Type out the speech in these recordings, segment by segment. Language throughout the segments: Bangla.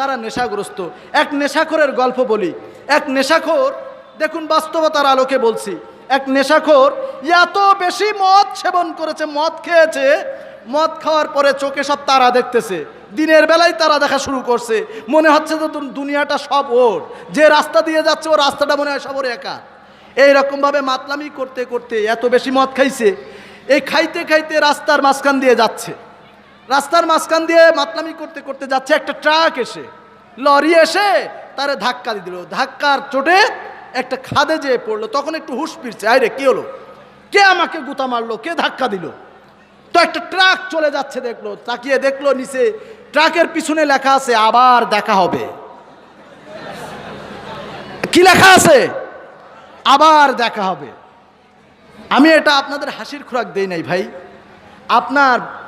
তারা নেশাগ্রস্ত। এক নেশাখোরের গল্প বলি। এক নেশাখোর, দেখুন বাস্তবতার আলোকে বলছি। এক নেশাখোর এত বেশি মদ সেবন করেছে, মদ খেয়েছে, মদ খাওয়ার পরে চোখে সব তারা দেখতেছে। দিনের বেলায় তারা দেখা শুরু করছে। মনে হচ্ছে দু- দুনিয়াটা সব ওর। যে রাস্তা দিয়ে যাচ্ছে, ও রাস্তাটা মনে হয় সব ওর একা। এইরকমভাবে মাতলামি করতে করতে এত বেশি মদ খাইছে। এই খাইতে খাইতে রাস্তার মাঝখান দিয়ে যাচ্ছে। রাস্তার মাঝখান দিয়ে মাতলামি করতে করতে যাচ্ছে একটা ট্রাক এসে। লরি এসে তারে ধাক্কা দিয়ে দিল। ধাক্কার চোটে একটা খাদে যেয়ে পড়ল। তখন একটু হুশ ফিরছে আরে কি হলো? কে আমাকে গুতা মারলো? কে ধাক্কা দিল? তো একটা ট্রাক চলে যাচ্ছে, দেখল, তাকিয়ে দেখল নিচে। ট্রাকের পিছনে লেখা আছে, আবার দেখা হবে। কি লেখা আছে? আবার দেখা হবে। আমি এটা আপনাদের হাসির খোরাক দেই নাই ভাই। আপনার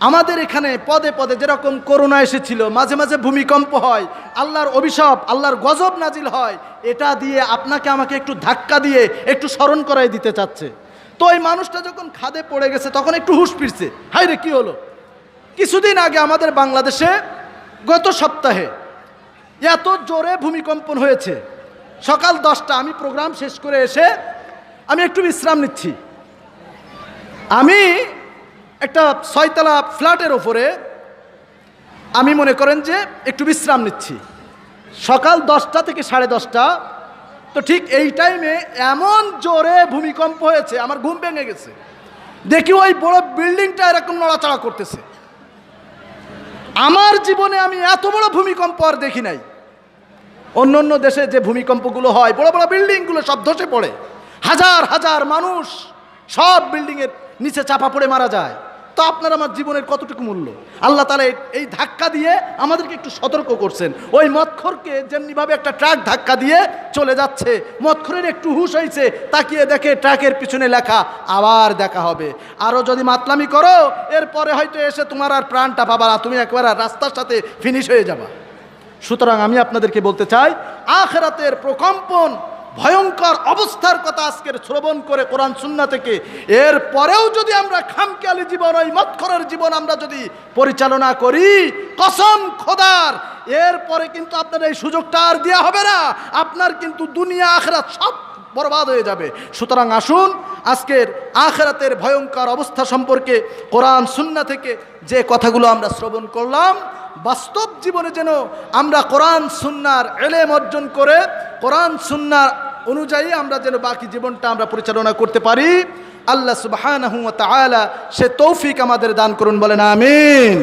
আমাদের এখানে পদে পদে যেরকম করোনা এসেছিল, মাঝে মাঝে ভূমিকম্প হয়, আল্লাহর অভিশাপ, আল্লাহর গজব নাজিল হয়, এটা দিয়ে আপনাকে আমাকে একটু ধাক্কা দিয়ে একটু স্মরণ করাই দিতে চাচ্ছে। তো ওই মানুষটা যখন খাদে পড়ে গেছে, তখন একটু হুশ ফিরছে হাই রে, কি হলো? কিছুদিন আগে আমাদের বাংলাদেশে গত সপ্তাহে এত জোরে ভূমিকম্পন হয়েছে। সকাল দশটা, আমি প্রোগ্রাম শেষ করে এসে আমি একটু বিশ্রাম নিচ্ছি। আমি একটা ছয়তলা ফ্ল্যাটের ওপরে আমি মনে করেন যে একটু বিশ্রাম নিচ্ছি। সকাল দশটা থেকে সাড়ে দশটা। তো ঠিক এই টাইমে এমন জোরে ভূমিকম্প হয়েছে, আমার ঘুম ভেঙে গেছে। দেখি ওই বড় বিল্ডিংটা এরকম নড়াচড়া করতেছে। আমার জীবনে আমি এত বড় ভূমিকম্প আর দেখি নাই। অন্য অন্য দেশে যে ভূমিকম্পগুলো হয়, বড় বড় বিল্ডিংগুলো সব ধসে পড়ে। হাজার হাজার মানুষ সব বিল্ডিংয়ের নিচে চাপা পড়ে মারা যায়। তো আপনার আমার জীবনের কতটুকু মূল্য? আল্লাহ তালা এই- ধাক্কা দিয়ে আমাদেরকে একটু সতর্ক করছেন। ওই মৎখরকে যেমনিভাবে একটা ট্রাক ধাক্কা দিয়ে চলে যাচ্ছে, মৎখরের একটু হুশ হয়েছে তাকিয়ে দেখে ট্রাকের পিছনে লেখা, আবার দেখা হবে। আরও যদি মাতলামি করো, এরপরে হয়তো এসে তোমার আর প্রাণটা পাবা তুমি একবার রাস্তার সাথে ফিনিশ হয়ে যাবা। সুতরাং আমি আপনাদেরকে বলতে চাই, আখেরাতের প্রকম্পন ভয়ঙ্কর অবস্থার কথা আজকের শ্রবণ করে কোরআন সুন্না থেকে। এর পরেও যদি আমরা খামখেয়ালি জীবন, ওই মৎখরের জীবন আমরা যদি পরিচালনা করি, কসম খোদার এরপরে কিন্তু আপনার এই সুযোগটা আর দেওয়া হবে না। আপনার কিন্তু দুনিয়া, আখেরাত সব বরবাদ হয়ে যাবে। সুতরাং আসুন, আজকের আখরাতের ভয়ঙ্কর অবস্থা সম্পর্কে কোরআন সুন্না থেকে যে কথাগুলো আমরা শ্রবণ করলাম, বাস্তব জীবনে যেন আমরা কোরআন সুন্নার এলেম অর্জন করে, কোরআন সুন্নার অনুযায়ী আমরা যেন বাকি জীবনটা আমরা পরিচালনা করতে পারি। আল্লাহ সুবহানাহু ওয়া তাআলা সে তৌফিক আমাদের দান করুন, বলেন আমিন।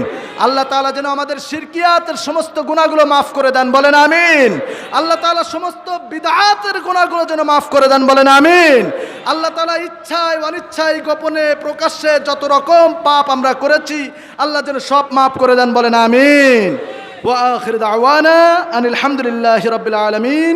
আল্লাহ তালা যেন আমাদের শিরকিয়াতের সমস্ত গুণাগুলো মাফ করে দেন, বলেন আমিন। আল্লাহ তালা সমস্ত বিদআতের গুণাগুলো যেন মাফ করে দেন, বলেন আমিন। আল্লাহ তালা ইচ্ছায় অনিচ্ছায় গোপনে প্রকাশ্যে যত রকম পাপ আমরা করেছি, আল্লাহ যেন সব মাফ করে দেন, বলেন আমিন। ওয়া আখির দাওয়ানা আনিল হামদুলিল্লাহি রাব্বিল আলামিন।